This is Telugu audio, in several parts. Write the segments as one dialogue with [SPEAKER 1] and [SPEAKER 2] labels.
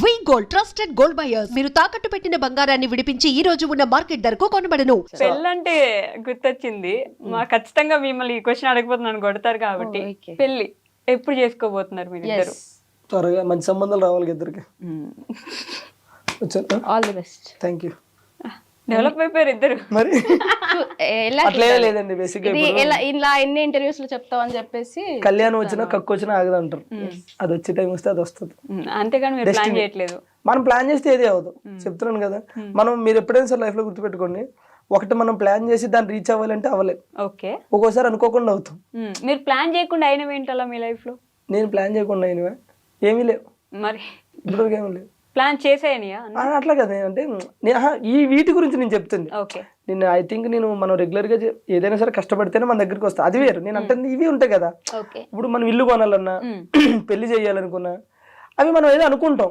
[SPEAKER 1] We gold trusted gold buyers మీరు తాకట్టు పెట్టిన బంగారాన్ని విడిపించి ఈ రోజు ఉన్న మార్కెట్ ధరకు కొనబడను.
[SPEAKER 2] పెళ్ళంటే గుర్తొచ్చింది. మా ఖచ్చితంగా మిమ్మల్ని ఈ క్వశ్చన్ అడగబోతున్నాను కొడతారు కాబట్టి
[SPEAKER 3] Oh.
[SPEAKER 2] పెళ్ళి ఎప్పుడు చేసుకోబోతున్నారు మీరు ఇద్దరు?
[SPEAKER 4] త్వరగా మంచి సంబంధాలు రావాలి ఇద్దరికి.
[SPEAKER 3] All the best
[SPEAKER 4] thank you
[SPEAKER 2] develop అయిపోయారు ఇద్దరు.
[SPEAKER 4] మరి? లేదండి బేసిక్
[SPEAKER 3] ఇలా ఎన్ని ఇంటర్వ్యూస్లో చెప్తావు అని చెప్పేసి
[SPEAKER 4] కళ్యాణం వచ్చినా కక్కు వచ్చినా ఆగదంటారు అది వచ్చే టైం వస్తే అది వస్తుంది.
[SPEAKER 2] ఉమ్, అంతేగాని మీరు ప్లాన్ చేయట్లేదు.
[SPEAKER 4] మనం ప్లాన్ చేస్తే ఏది అవ్వదు. చెప్తున్నాను కదా. మనం మీరు ఎప్పుడైనా సరే లైఫ్లో గుర్తుపెట్టుకోండి. ఒకటి మనం ప్లాన్ చేసి దాన్ని రీచ్ అవ్వాలంటే అవ్వలేదు.
[SPEAKER 2] ఓకే.
[SPEAKER 4] ఒక్కోసారి అనుకోకుండా అవుతాం.
[SPEAKER 2] మీరు ప్లాన్ చేయకుండా అయినవి ఏంటలా మీ లైఫ్లో?
[SPEAKER 4] నేను ప్లాన్ చేయకుండా అయినవే. ఏమీ లేవు.
[SPEAKER 2] మరి?
[SPEAKER 4] ఇప్పటివరకు ఏమీ లేవు.
[SPEAKER 2] ప్లాన్ చేసేయనియా?
[SPEAKER 4] అట్లా కదా అంటే ఈ వీటి గురించి నేను చెప్తుంది.
[SPEAKER 2] ఓకే.
[SPEAKER 4] నేను ఐ థింక్ నేను మనం రెగ్యులర్గా ఏదైనా సరే కష్టపడితేనే మన దగ్గరికి వస్తా. అది వేరు. నేను అంటే ఇవి ఉంటాయి కదా. ఇప్పుడు మనం ఇల్లు కొనాలన్నా పెళ్ళి చేయాలనుకున్నా అవి మనం ఏదో అనుకుంటాం.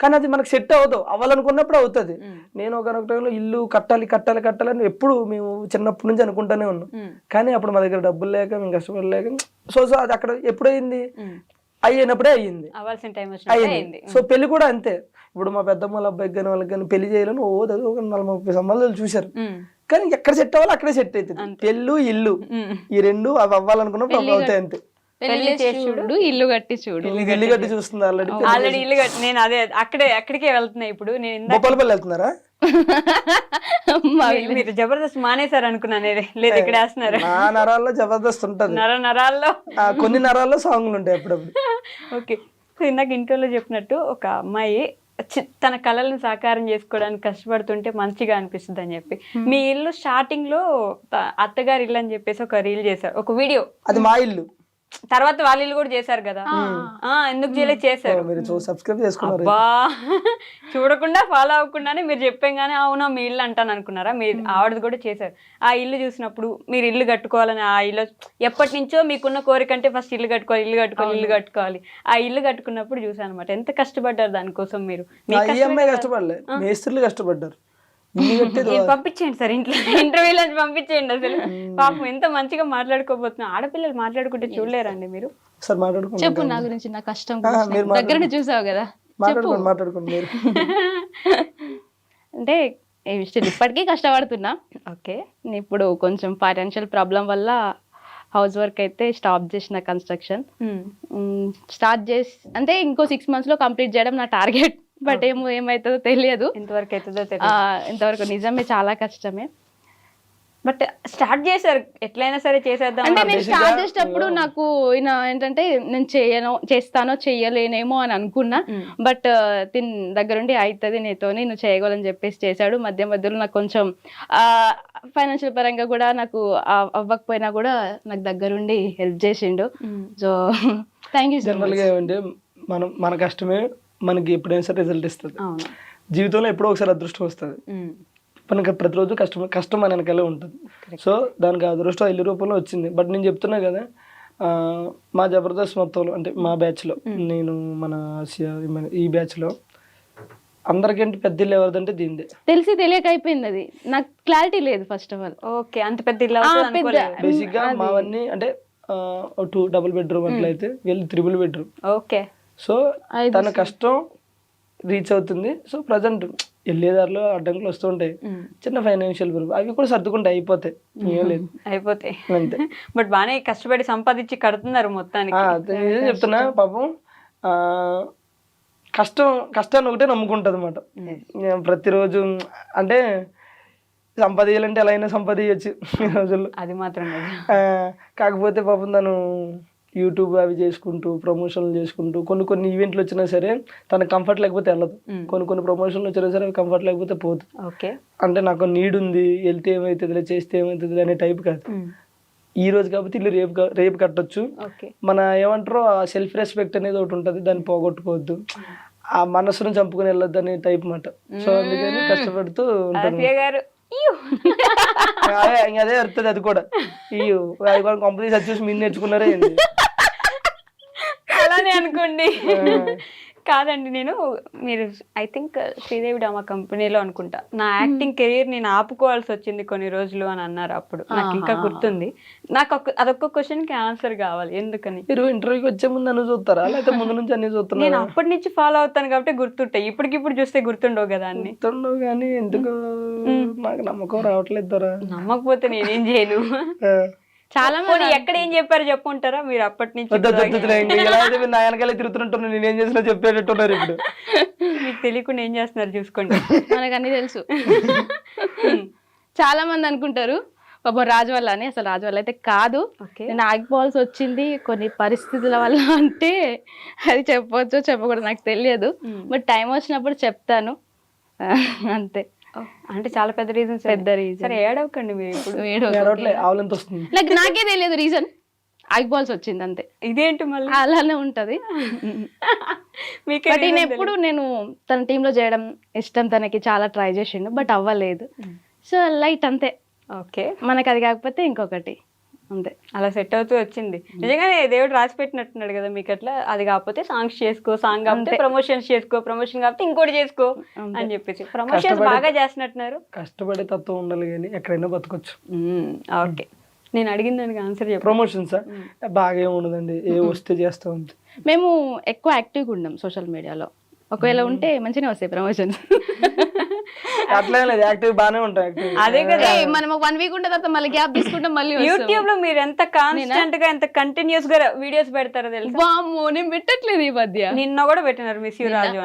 [SPEAKER 4] కానీ అది మనకు సెట్ అవ్వదు. అవ్వాలనుకున్నప్పుడు అవుతుంది. నేను ఒక టైంలో ఇల్లు కట్టాలి కట్టాలి కట్టాలని ఎప్పుడు మేము చిన్నప్పటి నుంచి అనుకుంటానే ఉన్నాం. కానీ అప్పుడు మా దగ్గర డబ్బులు లేక మేము కష్టపడలేక సో సో అది అక్కడ ఎప్పుడైంది అయ్యినప్పుడే అయ్యింది.
[SPEAKER 2] అవ్వాల్సిన టైం వచ్చినప్పుడు
[SPEAKER 4] అయ్యింది.
[SPEAKER 2] అయింది
[SPEAKER 4] సో పెళ్ళి కూడా అంతే. ఇప్పుడు మా పెద్దమ్మ వాళ్ళ అబ్బాయికి కానీ వాళ్ళకి కానీ పెళ్ళి చేయాలని. ఓ అది ఒక నలభై ముప్పై సంబంధాలు చూశారు. కానీ ఎక్కడ సెట్ అవ్వాలి అక్కడే సెట్ అవుతుంది. పెళ్ళు ఇల్లు. ఈ రెండు అవి అవ్వాలనుకున్నప్పుడు అవి అవుతాయి అంతే
[SPEAKER 3] పెళ్ళి చేసి చూడు ఇల్లు కట్టి చూడు.
[SPEAKER 4] ఇల్లు కట్టి చూస్తుంది ఆల్రెడీ.
[SPEAKER 2] ఆల్రెడీ ఇల్లు కట్టి నేను అదే అక్కడే అక్కడికే వెళ్తున్నా ఇప్పుడు. నేను
[SPEAKER 4] వెళ్తున్నారా?
[SPEAKER 2] మీరు- మీరు జబర్దస్త్ మానేశారు అనుకున్నాను నేనే. లేదు ఇక్కడ వేస్తున్నారు.
[SPEAKER 4] నా నరాల్లో జబర్దస్త్ ఉంటది.
[SPEAKER 2] నర నరాల్లో.
[SPEAKER 4] కొన్ని నరాల్లో సాంగ్లు ఉంటాయి అప్పుడప్పుడు.
[SPEAKER 2] ఓకే. సో ఇందాక ఇంటర్వ్యూలో చెప్పినట్టు ఒక అమ్మాయి చి- తన కళలను సాకారం చేసుకోవడానికి కష్టపడుతుంటే మంచిగా అనిపిస్తుంది అని చెప్పి మీ ఇల్లు స్టార్టింగ్లో అత్తగారి ఇల్లు అని చెప్పేసి ఒక రీల్ చేశారు. ఒక వీడియో.
[SPEAKER 4] అది మా ఇల్లు.
[SPEAKER 2] తర్వాత వాళ్ళ ఇల్లు కూడా చేశారు కదా. ఆ. ఎందుకు చేయలేదు? చేశారు.
[SPEAKER 4] మీరు సబ్స్క్రైబ్ చేసుకున్నారు.
[SPEAKER 2] చూడకుండా ఫాలో అవ్వకుండానే మీరు చెప్పంగానే అవునా మీ ఇల్లు అంటాను అనుకున్నారా? మీరు ఆవిడది కూడా చేశారు. ఆ ఇల్లు చూసినప్పుడు మీరు ఇల్లు కట్టుకోవాలని ఆ ఇల్లు ఎప్పటి నుంచో మీకున్న కోరిక అంటే ఫస్ట్ ఇల్లు కట్టుకోవాలి ఇల్లు కట్టుకోవాలి ఇల్లు కట్టుకోవాలి. ఆ ఇల్లు కట్టుకున్నప్పుడు చూసాను అనమాట ఎంత కష్టపడ్డారు దానికోసం మీరు? మీ
[SPEAKER 4] ఆ, ఈ అమ్మాయి కష్టపడలే. మేస్త్రులు కష్టపడ్డారు.
[SPEAKER 2] పంపించేయండి సార్ ఇంట్లో ఇంటర్వ్యూలో పంపించేయండి అసలు. పాపం ఎంత మంచిగా మాట్లాడుకోబోతున్నా ఆడపిల్లలు మాట్లాడుకుంటే చూడలేరండి మీరు.
[SPEAKER 3] చెప్పు నా గురించి నా కష్టం దగ్గర చూసావు కదా.
[SPEAKER 4] మాట్లాడుకోండి మాట్లాడుకోండి మీరు.
[SPEAKER 3] అంటే ఏ విషయం ఇప్పటికీ కష్టపడుతున్నా.
[SPEAKER 2] ఓకే.
[SPEAKER 3] ఇప్పుడు కొంచెం ఫైనాన్షియల్ ప్రాబ్లం వల్ల హౌస్ వర్క్ అయితే స్టాప్ చేసిన కన్స్ట్రక్షన్ స్టార్ట్ చేసి అంటే ఇంకో సిక్స్ మంత్స్లో కంప్లీట్ చేయడం నా టార్గెట్ బట్ ఏమో ఏమవుతుందో తెలియదు.
[SPEAKER 2] ఎంతవరకు అవుతుందో
[SPEAKER 3] ఆ,
[SPEAKER 2] తెలియదు
[SPEAKER 3] ఇంతవరకు నిజమే చాలా కష్టమే.
[SPEAKER 2] బట్ స్టార్ట్ చేశారు. ఎట్లయినా సరే చేసేద్దాం
[SPEAKER 3] అంటే నేను స్టార్ట్ చేసేటప్పుడు నాకు ఏంటంటే నేను చేయను చేస్తానో చెయ్యలేనేమో అని అనుకున్నా. బట్ తిన్ దగ్గరుండి అవుతుంది నీతో నేను చేయగలని చెప్పేసి చేశాడు. మధ్య మధ్యలో నాకు కొంచెం ఫైనాన్షియల్ పరంగా కూడా నాకు అవ్వకపోయినా కూడా నాకు దగ్గరుండి హెల్ప్ చేసిండు. సో థ్యాంక్ యూ సో
[SPEAKER 4] జనరల్గా ఏమంటే మనం మన కష్టమే మనకి ఎప్పుడైనా సరే రిజల్ట్ ఇస్తుంది.
[SPEAKER 2] అవును.
[SPEAKER 4] జీవితంలో ఎప్పుడో ఒకసారి అదృష్టం వస్తుంది. మనకి ప్రతిరోజు కష్టం కష్టం మన వెనకాలే ఉంటుంది. సో దానికి అదృష్టం ఇల్లు రూపంలో వచ్చింది. బట్ నేను చెప్తున్నా కదా ఆ, మా జబర్దస్త్ మొత్తంలో అంటే మా బ్యాచ్లో నేను మన ఆసియా మన ఈ బ్యాచ్లో అందరికంటే పెద్ద ఇల్లు ఎవరిదంటే దీనిదే.
[SPEAKER 3] తెలిసి తెలియక అయిపోయింది అది. నాకు క్లారిటీ లేదు ఫస్ట్ ఆఫ్ ఆల్
[SPEAKER 2] ఓకే అంత పెద్ద ఇల్లు.
[SPEAKER 4] బేసిక్గా మావన్నీ అంటే టూ డబుల్ బెడ్రూమ్ అట్లయితే వీళ్ళు త్రిబుల్ బెడ్రూమ్
[SPEAKER 2] ఓకే.
[SPEAKER 4] సో తన కష్టం రీచ్ అవుతుంది. సో ప్రజెంట్ వెళ్ళేదారిలో అడ్డంకులు వస్తుంటాయి చిన్న ఫైనాన్షియల్ ప్రాబ్లం అవి కూడా సర్దుకుంటే అయిపోతాయి. ఏం లేదు.
[SPEAKER 2] అయిపోతాయి.
[SPEAKER 4] అంతే.
[SPEAKER 2] బట్ బాగానే కష్టపడి సంపాదించి కడుతున్నారు మొత్తానికి.
[SPEAKER 4] నిజం చెప్తున్నా పాపం కష్టం కష్టాన్ని ఒకటే నమ్ముకుంటుంది అనమాట ప్రతిరోజు అంటే సంపాదించాలంటే ఎలా అయినా సంపాదించచ్చు ఈ రోజుల్లో.
[SPEAKER 2] అది మాత్రం
[SPEAKER 4] కాకపోతే పాపం తను యూట్యూబ్ అవి చేసుకుంటూ ప్రమోషన్లు చేసుకుంటూ కొన్ని కొన్ని ఈవెంట్లు వచ్చినా సరే తనకు కంఫర్ట్ లేకపోతే వెళ్ళదు. కొన్ని కొన్ని ప్రమోషన్లు వచ్చినా సరే అవి కంఫర్ట్ లేకపోతే పోదు.
[SPEAKER 2] ఓకే.
[SPEAKER 4] అంటే నాకు నీడ్ ఉంది వెళ్తే ఏమవుతుందిలే చేస్తే ఏమవుతుంది అనే టైప్ కాదు. ఈ రోజు కాబట్టి ఇల్లు రేపు రేపు కట్టొచ్చు. మన ఏమంటారో ఆ సెల్ఫ్ రెస్పెక్ట్ అనేది ఒకటి ఉంటుంది దాన్ని పోగొట్టుకోవద్దు. ఆ మనసును చంపుకొని వెళ్ళొద్దు అనే టైప్ మాట. సో అందుకని కష్టపడుతూ ఉంటాను. అదే అదే వస్తుంది అది కూడా. ఈ అది కూడా కంపెనీ చూసి మీరు నేర్చుకున్నారే
[SPEAKER 2] అలానే అనుకోండి. కాదండి నేను మీరు ఐ థింక్ శ్రీదేవి డామా కంపెనీలో అనుకుంటా. నా యాక్టింగ్ కెరీర్ నేను ఆపుకోవాల్సి వచ్చింది కొన్ని రోజులు అని అన్నారు అప్పుడు. నాకు ఇంకా. గుర్తుంది. నాకు ఒక అదొక్క క్వశ్చన్కి ఆన్సర్ కావాలి ఎందుకని?
[SPEAKER 4] మీరు ఇంటర్వ్యూకి వచ్చే ముందు అన్ని చూస్తారా? లేకపోతే ముందు నుంచి అన్ని
[SPEAKER 2] నేను
[SPEAKER 4] చూస్తున్నారా
[SPEAKER 2] అప్పటి నుంచి ఫాలో అవుతాను కాబట్టి గుర్తుంటాయి. ఇప్పటికిప్పుడు చూస్తే గుర్తుండవు కదా అన్ని.
[SPEAKER 4] గుర్తుండవు కానీ ఎందుకు నాకు నమ్మకం రావట్లేదు
[SPEAKER 2] నమ్మకపోతే నేనేం చేయను.
[SPEAKER 3] చాలా
[SPEAKER 2] పోనీ ఎక్కడ ఏం చెప్పారు చెప్పుంటారా మీరు అప్పటి నుంచి
[SPEAKER 4] వద్దు, వద్దు,
[SPEAKER 2] ఇప్పుడు
[SPEAKER 4] వద్దు, ఇంకా ఎలా అయితే మీరు నా వెనకాలే తిరుగుతుంటున్నారు నేను ఏం చేసినా చెప్పేటట్టున్నారు ఇప్పుడు.
[SPEAKER 2] మీకు తెలియకుండా ఏం చేస్తున్నారు చూసుకోండి.
[SPEAKER 3] మనకు అన్ని తెలుసు. చాలా మంది అనుకుంటారు పాపం రాజు వల్ల అని. అసలు రాజు వల్ల అయితే కాదు.
[SPEAKER 2] ఓకే.
[SPEAKER 3] నేను ఆగిపోవాల్సి వచ్చింది కొన్ని పరిస్థితుల వల్ల అంటే అది చెప్పొచ్చు చెప్పకూడదు నాకు తెలియదు. బట్ టైం వచ్చినప్పుడు చెప్తాను. అంతే.
[SPEAKER 2] అంటే చాలా పెద్ద రీజన్స్
[SPEAKER 3] పెద్ద reason.
[SPEAKER 2] సరే ఏడవకండి మీరు ఇప్పుడు.
[SPEAKER 3] వేడు
[SPEAKER 4] ఏడవట్లే ఆవులంత వస్తుంది?
[SPEAKER 3] లైక్ నాకే తెలియదు రీజన్ ఆగిపోవాల్సి వచ్చింది అంతే.
[SPEAKER 2] ఇదేంటి మళ్ళీ?
[SPEAKER 3] అలానే ఉంటది.
[SPEAKER 2] మీకే
[SPEAKER 3] బట్ ఈయన ఎప్పుడు నేను తన టీంలో చేయడం ఇష్టం తనకి చాలా ట్రై చేసిండు బట్ అవ్వలేదు. సో లైట్ అంతే.
[SPEAKER 2] ఓకే
[SPEAKER 3] మనకి అది కాకపోతే ఇంకొకటి. అంతే.
[SPEAKER 2] అలా సెట్ అవుతూ వచ్చింది. నిజంగానే దేవుడు రాసి పెట్టినట్టున్నాడు కదా మీకు అట్లా. అది కాకపోతే సాంగ్స్ చేసుకో సాంగ్ కాకపోతే ప్రమోషన్స్ చేసుకో ప్రమోషన్ కాకపోతే ఇంకోటి చేసుకో అని చెప్పేసి. ప్రమోషన్స్
[SPEAKER 4] కష్టపడి-
[SPEAKER 2] బాగా చేస్తున్నట్టున్నారు.
[SPEAKER 4] కష్టపడే తత్వం ఉండాలి కానీ ఎక్కడైనా బతకొచ్చు.
[SPEAKER 2] ఓకే. నేను అడిగిన దానికి ఆన్సర్ చెప్పు.
[SPEAKER 4] ప్రమోషన్స్? బాగా ఏమి ఉండదండి ఏ వస్తే చేస్తా ఉంది.
[SPEAKER 3] మేము ఎక్కువ యాక్టివ్గా ఉన్నాం సోషల్ మీడియాలో. ఒకవేళ ఉంటే మంచిగానే వస్తాయి ప్రమోషన్స్.
[SPEAKER 4] అట్లా లేదు యాక్టివ్ బాగానే ఉంటాం యాక్టివ్.
[SPEAKER 2] అదే కదా.
[SPEAKER 3] మనం వన్ వీక్ ఉంటే తర్వాత మళ్ళీ గ్యాప్ తీసుకుంటాం మళ్ళీ వస్తాం.
[SPEAKER 2] యూట్యూబ్లో మీరు ఎంత కాన్స్టెంట్గా ఎంత కంటిన్యూస్గా వీడియోస్ పెడతారో తెలుసా?
[SPEAKER 3] వామ్మో నేను పెట్టట్లేదు ఈ మధ్య.
[SPEAKER 2] నిన్న కూడా పెట్టినారు మిస్ యూ రాజు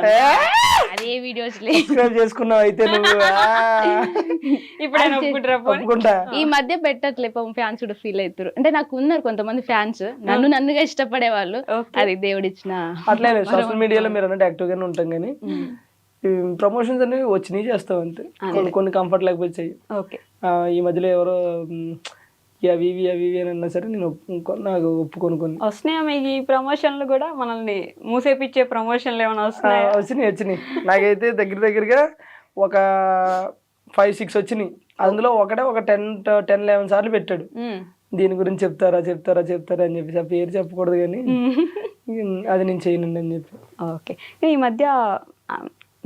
[SPEAKER 3] అదే వీడియోస్
[SPEAKER 4] సబ్స్క్రైబ్ చేసుకున్నావు అయితే నువ్వు.
[SPEAKER 2] ఇప్పుడు
[SPEAKER 3] ఈ మధ్య పెట్టట్లే పాపం ఫ్యాన్స్ కూడా ఫీల్ అవుతారు అంటే నాకు ఉన్నారు కొంతమంది ఫ్యాన్స్ నన్ను నన్నుగా ఇష్టపడే వాళ్ళు. అది దేవుడిచ్చిన
[SPEAKER 4] అట్లే సోషల్ మీడియాలో మీరు అన్నట్టు యాక్టివ్ గానే ఉంటాం కానీ. ప్రమోషన్స్ అనేవి వచ్చినాయి చేస్తాం అంతే. కొన్ని కొన్ని కంఫర్ట్ లేకపోతే చెయ్యి. ఈ మధ్యలో ఎవరో అవి ఇవి అవి ఇవి అని అన్నా సరే నేను నాకు ఒప్పుకొని కొన్ని.
[SPEAKER 2] వస్తున్నాయా మీకు ఈ ప్రమోషన్లు కూడా? మనల్ని మూసేపిచ్చే ప్రమోషన్లు ఏమైనా వస్తున్నాయా?
[SPEAKER 4] వచ్చినాయి వచ్చినాయి. నాకైతే దగ్గర దగ్గరగా ఒక ఫైవ్ సిక్స్ వచ్చినాయి. అందులో ఒకటే ఒక టెన్ టెన్ లెవెన్ సార్లు పెట్టాడు. దీని గురించి చెప్తారా చెప్తారా చెప్తారా అని చెప్పేసి ఆ పేరు చెప్పకూడదు కానీ అది నేను చేయనండి అని చెప్పి.
[SPEAKER 2] ఓకే. ఈ మధ్య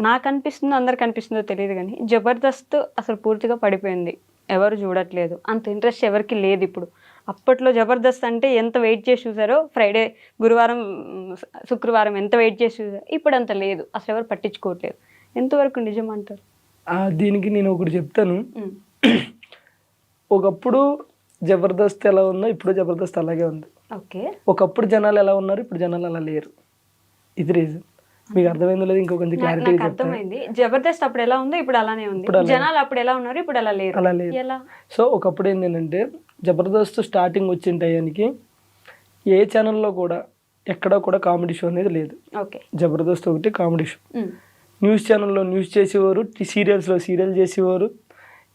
[SPEAKER 2] నాకు అనిపిస్తుందో అందరికి అనిపిస్తుందో తెలియదు కానీ జబర్దస్త్ అసలు పూర్తిగా పడిపోయింది. ఎవరు చూడట్లేదు. అంత ఇంట్రెస్ట్ ఎవరికి లేదు ఇప్పుడు. అప్పట్లో జబర్దస్త్ అంటే ఎంత వెయిట్ చేసి చూసారో ఫ్రైడే గురువారం శుక్రవారం ఎంత వెయిట్ చేసి చూసారో ఇప్పుడు అంత లేదు. అసలు ఎవరు పట్టించుకోవట్లేదు. ఎంతవరకు నిజం అంటారు?
[SPEAKER 4] దీనికి నేను ఒకటి చెప్తాను. ఒకప్పుడు జబర్దస్త్ ఎలా ఉందో ఇప్పుడు జబర్దస్త్ అలాగే ఉంది.
[SPEAKER 2] ఓకే.
[SPEAKER 4] ఒకప్పుడు జనాలు ఎలా ఉన్నారు ఇప్పుడు జనాలు అలా లేరు. ఇది రీజన్ మీకు అర్థమైందో లేదు ఇంకో కొంచెం క్లారిటీ
[SPEAKER 2] అర్థమైంది. జబర్దస్త్ అప్పుడు ఎలా ఉందో ఇప్పుడు అలానే ఉంది. జనాలు అప్పుడు ఎలా ఉన్నారు ఇప్పుడు అలా లేరు.
[SPEAKER 4] అలా లేదు సో ఒకప్పుడు ఏంటంటే జబర్దస్త్ స్టార్టింగ్ వచ్చిన టయానికి ఏ ఛానల్లో కూడా ఎక్కడా కూడా కామెడీ షో అనేది లేదు.
[SPEAKER 2] ఓకే.
[SPEAKER 4] జబర్దస్త్ ఒకటి కామెడీ షో. న్యూస్ ఛానల్లో న్యూస్ చేసేవారు సీరియల్స్లో సీరియల్ చేసేవారు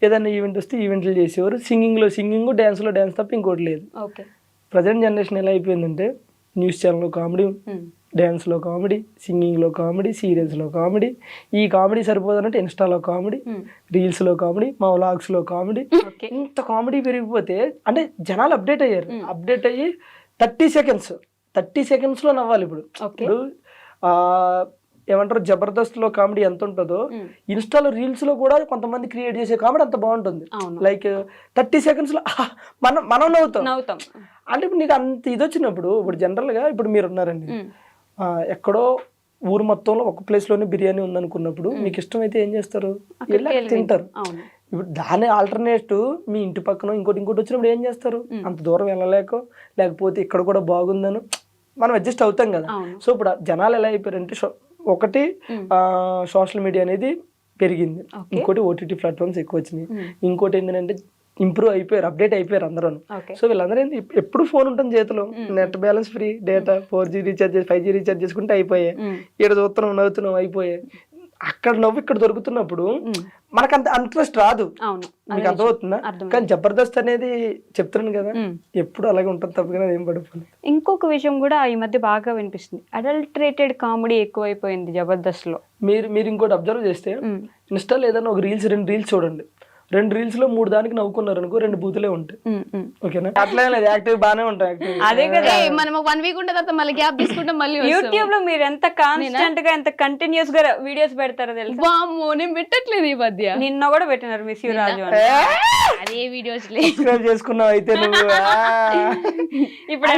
[SPEAKER 4] ఏదైనా ఈవెంట్ వస్తే ఈవెంట్లు చేసేవారు. సింగింగ్లో సింగింగ్ డ్యాన్స్లో డ్యాన్స్ తప్ప ఇంకోటి లేదు.
[SPEAKER 2] ఓకే.
[SPEAKER 4] ప్రజెంట్ జనరేషన్ ఎలా అయిపోయిందంటే న్యూస్ ఛానల్లో కామెడీ. డ్యాన్స్లో కామెడీ సింగింగ్లో కామెడీ సీరియల్స్లో కామెడీ. ఈ కామెడీ సరిపోదన్నట్టు ఇన్స్టాలో కామెడీ. రీల్స్లో కామెడీ మా వ్లాగ్స్లో కామెడీ. ఇంత కామెడీ పెరిగిపోతే అంటే జనాలు అప్డేట్ అయ్యారు. అప్డేట్ అయ్యి థర్టీ సెకండ్స్ థర్టీ సెకండ్స్లో నవ్వాలి ఇప్పుడు. ఇప్పుడు ఏమంటారు జబర్దస్త్లో కామెడీ ఎంత ఉంటుందో. ఇన్స్టాలో రీల్స్లో కూడా కొంతమంది క్రియేట్ చేసే కామెడీ అంత బాగుంటుంది. లైక్ థర్టీ సెకండ్స్లో మనం మనం నవ్వుతాం.
[SPEAKER 2] నవ్వుతాం.
[SPEAKER 4] అంటే ఇప్పుడు నీకు అంత ఇది వచ్చినప్పుడు ఇప్పుడు జనరల్గా ఇప్పుడు మీరు ఉన్నారండి ఎక్కడో ఊరు మొత్తంలో ఒక ప్లేస్లోనే బిర్యానీ ఉందనుకున్నప్పుడు మీకు ఇష్టమైతే ఏం చేస్తారు? వెళ్ళి తింటారు. ఇప్పుడు దాని ఆల్టర్నేటివ్ మీ ఇంటి పక్కన ఇంకోటి ఇంకోటి వచ్చినప్పుడు ఏం చేస్తారు? అంత దూరం వెళ్ళలేక లేకపోతే ఇక్కడ కూడా బాగుందను మనం అడ్జస్ట్ అవుతాం కదా. సో ఇప్పుడు జనాలు ఎలా అయిపోయారంటే ఒకటి సోషల్ మీడియా అనేది పెరిగింది. ఇంకోటి ఓటీటీ ప్లాట్ఫామ్స్ ఎక్కువ వచ్చినాయి. ఇంకోటి ఏంటంటే ఇంప్రూవ్ అయిపోయారు అప్డేట్ అయిపోయారు అందరూ సో వీళ్ళందరూ ఎప్పుడు ఫోన్ ఉంటుంది చేతిలో? Net balance free data four G recharge five G recharge చేసుకుంటే అయిపోయాయి. ఇక్కడ చూస్తున్నాం నవ్వుతున్నాం అయిపోయాయి అక్కడ నవ్వు ఇక్కడ దొరుకుతున్నప్పుడు మనకు అంత ఇంట్రెస్ట్ రాదు. మీకు అర్థమవుతుందా. కానీ జబర్దస్త్ అనేది చెప్తున్నాను కదా. ఎప్పుడు అలాగే ఉంటుంది తప్పగా ఏం పడిపోలేదు
[SPEAKER 2] ఇంకొక విషయం కూడా ఈ మధ్య బాగా వినిపిస్తుంది. అడల్టరేటెడ్ కామెడీ ఎక్కువైపోయింది జబర్దస్త్లో
[SPEAKER 4] మీరు మీరు ఇంకోటి అబ్జర్వ్ చేస్తే ఇన్స్టాలో ఏదైనా ఒక రీల్స్ రెండు రీల్స్ చూడండి. రెండు రీల్స్లో మూడు దానికి నవ్వుకున్నారు అనుకో రెండు బూతులే ఉంటాయి. ఓకేనా? అట్లా లేదు యాక్టివ్ బాగానే ఉంటాయి
[SPEAKER 2] అదే కదా.
[SPEAKER 3] ఏయ్, మనం వన్ వీక్ ఉంటే తర్వాత మళ్ళీ గ్యాప్ తీసుకుంటాం మళ్ళీ వస్తాం.
[SPEAKER 2] యూట్యూబ్లో మీరు ఎంత కాన్స్టెంట్గా ఎంత కంటిన్యూస్గా వీడియోస్ పెడతారో తెలుసా?
[SPEAKER 3] వామ్మో నేను పెట్టట్లేదు ఈ మధ్య.
[SPEAKER 2] నిన్న కూడా పెట్టినారు మిస్ రాజు అని.
[SPEAKER 3] అదే వీడియోస్
[SPEAKER 4] చేసుకున్నావు అయితే నువ్వు
[SPEAKER 2] ఇప్పుడు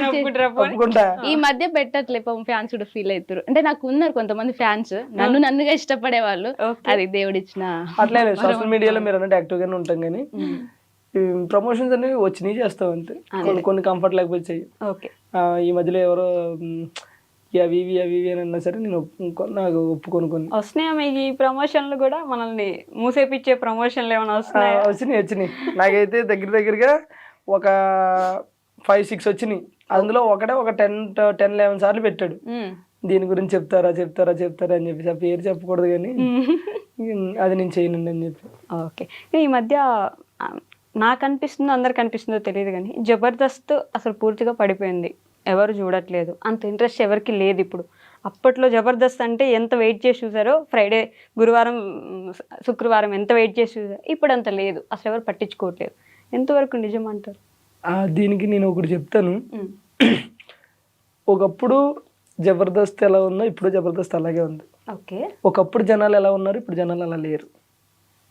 [SPEAKER 3] ఈ మధ్య పెట్టట్లే పాపం ఫ్యాన్స్ కూడా ఫీల్ అవుతారు అంటే నాకు ఉన్నారు కొంతమంది ఫ్యాన్స్ నన్ను నన్నుగా ఇష్టపడే వాళ్ళు. అది దేవుడిచ్చిన
[SPEAKER 4] అట్లే సోషల్ మీడియాలో మీరు అన్నట్టు యాక్టివ్ గానే ఉంటాం కానీ ప్రమోషన్స్ అనేవి వచ్చినాయి చేస్తాం అంతే. కొన్ని కొన్ని కంఫర్ట్ లేకపోతే చెయ్యి ఈ మధ్యలో ఎవరో అవి ఇవి అవి ఇవి అని అన్నా సరే నేను నాకు ఒప్పుకొని కొన్ని.
[SPEAKER 2] వస్తున్నాయా మీకు ఈ ప్రమోషన్లు కూడా? మనల్ని మూసేపిచ్చే ప్రమోషన్లు ఏమైనా వస్తున్నాయా?
[SPEAKER 4] వచ్చినాయి వచ్చినాయి. నాకైతే దగ్గర దగ్గరగా ఒక ఫైవ్ సిక్స్ వచ్చినాయి. అందులో ఒకటే ఒక టెన్ టెన్ లెవెన్ సార్లు పెట్టాడు. దీని గురించి చెప్తారా చెప్తారా చెప్తారా అని చెప్పేసి ఆ పేరు చెప్పకూడదు కానీ అది నేను చేయనండి అని చెప్పి.
[SPEAKER 2] ఓకే. ఈ మధ్య నాకు అనిపిస్తుందో అందరికి అనిపిస్తుందో తెలియదు కానీ జబర్దస్త్ అసలు పూర్తిగా పడిపోయింది. ఎవరు చూడట్లేదు. అంత ఇంట్రెస్ట్ ఎవరికి లేదు ఇప్పుడు. అప్పట్లో జబర్దస్త్ అంటే ఎంత వెయిట్ చేసి చూసారో ఫ్రైడే గురువారం శుక్రవారం ఎంత వెయిట్ చేసి చూసారో ఇప్పుడు అంత లేదు. అసలు ఎవరు పట్టించుకోవట్లేదు. ఎంతవరకు నిజం అంటారు?
[SPEAKER 4] దీనికి నేను ఒకటి చెప్తాను. ఒకప్పుడు జబర్దస్త్ ఎలా ఉందో ఇప్పుడు జబర్దస్త్ అలాగే ఉంది.
[SPEAKER 2] ఓకే.
[SPEAKER 4] ఒకప్పుడు జనాలు ఎలా ఉన్నారు ఇప్పుడు జనాలు అలా లేరు.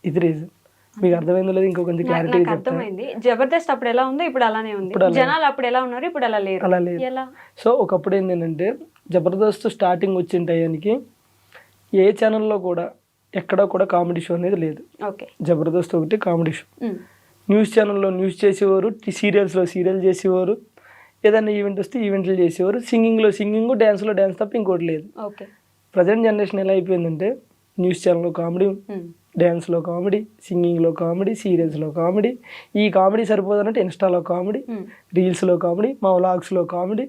[SPEAKER 4] ఇది రీజన్ మీకు అర్థమైందో లేదు ఇంకో కొంచెం క్లారిటీ
[SPEAKER 2] అర్థమైంది. జబర్దస్త్ అప్పుడు ఎలా ఉందో ఇప్పుడు అలానే ఉంది. జనాలు అప్పుడు ఎలా ఉన్నారు ఇప్పుడు అలా లేరు.
[SPEAKER 4] అలా లేదు సో ఒకప్పుడు ఏంటంటే జబర్దస్త్ స్టార్టింగ్ వచ్చిన టయానికి ఏ ఛానల్లో కూడా ఎక్కడా కూడా కామెడీ షో అనేది లేదు.
[SPEAKER 2] ఓకే.
[SPEAKER 4] జబర్దస్త్ ఒకటి కామెడీ షో. న్యూస్ ఛానల్లో న్యూస్ చేసేవారు సీరియల్స్లో సీరియల్ చేసేవారు ఏదైనా ఈవెంట్ వస్తే ఈవెంట్లు చేసేవారు. సింగింగ్లో సింగింగ్ డ్యాన్స్లో డ్యాన్స్ తప్ప ఇంకోటి లేదు.
[SPEAKER 2] ఓకే.
[SPEAKER 4] ప్రజెంట్ జనరేషన్ ఎలా అయిపోయిందంటే న్యూస్ ఛానల్లో కామెడీ. డ్యాన్స్లో కామెడీ సింగింగ్లో కామెడీ సీరియల్స్లో కామెడీ ఈ కామెడీ సరిపోదన్నట్టు ఇన్స్టాలో కామెడీ. రీల్స్లో కామెడీ మా వ్లాగ్స్లో కామెడీ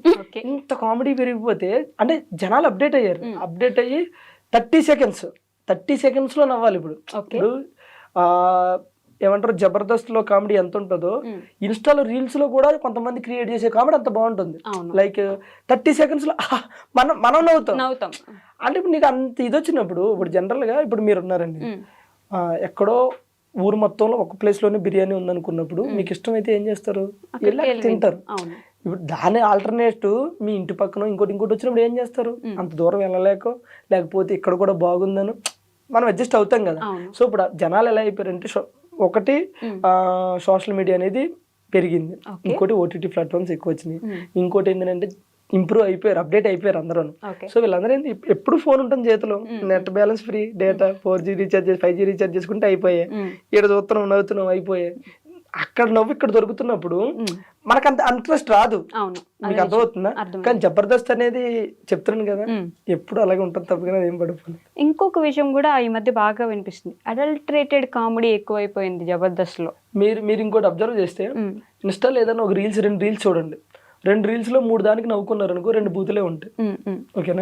[SPEAKER 4] ఇంత కామెడీ పెరిగిపోతే అంటే జనాలు అప్డేట్ అయ్యారు. అప్డేట్ అయ్యి థర్టీ సెకండ్స్ థర్టీ సెకండ్స్లో నవ్వాలి ఇప్పుడు. ఇప్పుడు ఏమంటారు జబర్దస్త్లో కామెడీ ఎంత ఉంటుందో. ఇన్స్టాలో రీల్స్లో కూడా కొంతమంది క్రియేట్ చేసే కామెడీ అంత బాగుంటుంది. లైక్ థర్టీ సెకండ్స్లో మనం మనం నవ్వుతాం. అంటే ఇప్పుడు నీకు అంత ఇది వచ్చినప్పుడు ఇప్పుడు జనరల్గా ఇప్పుడు మీరు ఉన్నారండి. ఆ, ఎక్కడో ఊరు మొత్తంలో ఒక ప్లేస్లోనే బిర్యానీ ఉందనుకున్నప్పుడు మీకు ఇష్టమైతే ఏం చేస్తారు? వెళ్ళి తింటారు. ఇప్పుడు దాని ఆల్టర్నేటివ్ మీ ఇంటి పక్కన ఇంకోటి ఇంకోటి వచ్చినప్పుడు ఏం చేస్తారు? అంత దూరం వెళ్ళలేక లేకపోతే ఇక్కడ కూడా బాగుందను మనం అడ్జస్ట్ అవుతాం కదా. సో ఇప్పుడు జనాలు ఎలా అయిపోయారంటే ఒకటి సోషల్ మీడియా అనేది పెరిగింది. ఇంకోటి ఓటీటీ ప్లాట్ఫామ్స్ ఎక్కువ వచ్చినాయి. ఇంకోటి ఏంటంటే ఇంప్రూవ్ అయిపోయారు అప్డేట్ అయిపోయారు అందరూ సో వీళ్ళందరూ ఎప్పుడు ఫోన్ ఉంటుంది చేతిలో? Net balance free data four G recharge five G recharge చేసుకుంటే అయిపోయాయి. ఇక్కడ చూస్తున్నాం నవ్వుతున్నాం అయిపోయాయి అక్కడ నవ్వు ఇక్కడ దొరుకుతున్నప్పుడు మనకు అంత ఇంట్రెస్ట్ రాదు. మీకు అర్థమవుతుందా. కానీ జబర్దస్త్ అనేది చెప్తున్నాను కదా. ఎప్పుడు అలాగే ఉంటుంది తప్పగా ఏం పడిపోలేదు.
[SPEAKER 2] ఇంకొక విషయం కూడా ఈ మధ్య బాగా వినిపిస్తుంది. అడల్టరేటెడ్ కామెడీ ఎక్కువైపోయింది జబర్దస్త్లో
[SPEAKER 4] మీరు మీరు ఇంకోటి అబ్జర్వ్ చేస్తే. ఇన్స్టాలో ఏదైనా ఒక రీల్స్ రెండు రీల్స్ చూడండి. రెండు రీల్స్లో మూడు దానికి నవ్వుకున్నారు అనుకో రెండు బూతులే ఉంటాయి. ఓకేనా